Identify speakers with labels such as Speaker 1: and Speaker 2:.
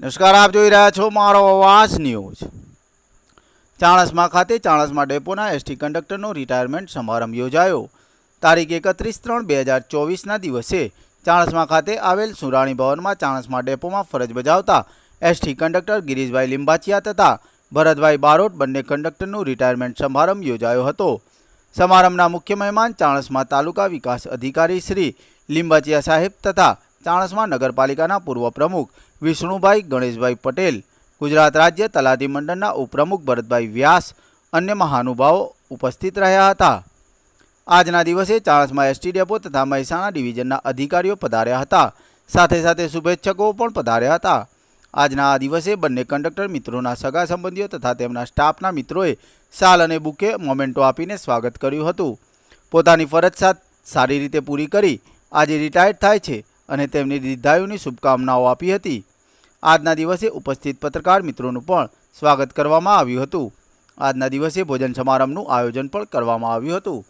Speaker 1: નમસ્કાર, આપ જોઈ રહ્યા છો મારો અવાજ ન્યૂઝ. ચાણસમા ખાતે ચાણસમા ડેપોના એસટી કંડક્ટરનો રિટાયરમેન્ટ સમારંભ યોજાયો. તારીખ એકત્રીસ ત્રણ બે હજાર ચોવીસના દિવસે ચાણસમા ખાતે આવેલ સુરાણી ભવનમાં ચાણસમા ડેપોમાં ફરજ બજાવતા એસટી કંડક્ટર ગિરીશભાઈ લિંબાચિયા તથા ભરતભાઈ બારોટ બંને કંડક્ટરનું રિટાયરમેન્ટ સમારંભ યોજાયો હતો. સમારંભના મુખ્ય મહેમાન ચાણસમા તાલુકા વિકાસ અધિકારી શ્રી લિંબાચિયા સાહેબ તથા ચાણસ્મા નગરપાલિકાના પૂર્વ પ્રમુખ વિષ્ણુભાઈ ગણેશભાઈ પટેલ, ગુજરાત રાજ્ય તલાટી મંડળના ઉપપ્રમુખ ભરતભાઈ વ્યાસ, અન્ય મહાનુભાવો ઉપસ્થિત રહ્યા હતા. આજના દિવસે ચાણસમાં એસટી ડેપો તથા મહેસાણા ડિવિઝનના અધિકારીઓ પધાર્યા હતા. સાથે સાથે શુભેચ્છકો પણ પધાર્યા હતા. આજના આ દિવસે બંને કંડક્ટર મિત્રોના સગા સંબંધીઓ તથા તેમના સ્ટાફના મિત્રોએ શાલ અને બુકે મોમેન્ટો આપીને સ્વાગત કર્યું હતું. પોતાની ફરજ સાથ સારી રીતે પૂરી કરી આજે રિટાયર્ડ થાય છે. અને તેમની દીર્ઘાયુની શુભકામનાઓ આપી હતી. આજના દિવસે ઉપસ્થિત પત્રકાર મિત્રોનું પણ સ્વાગત કરવામાં આવ્યું હતું. આજના દિવસે ભોજન સમારંભનું આયોજન પણ કરવામાં આવ્યું હતું.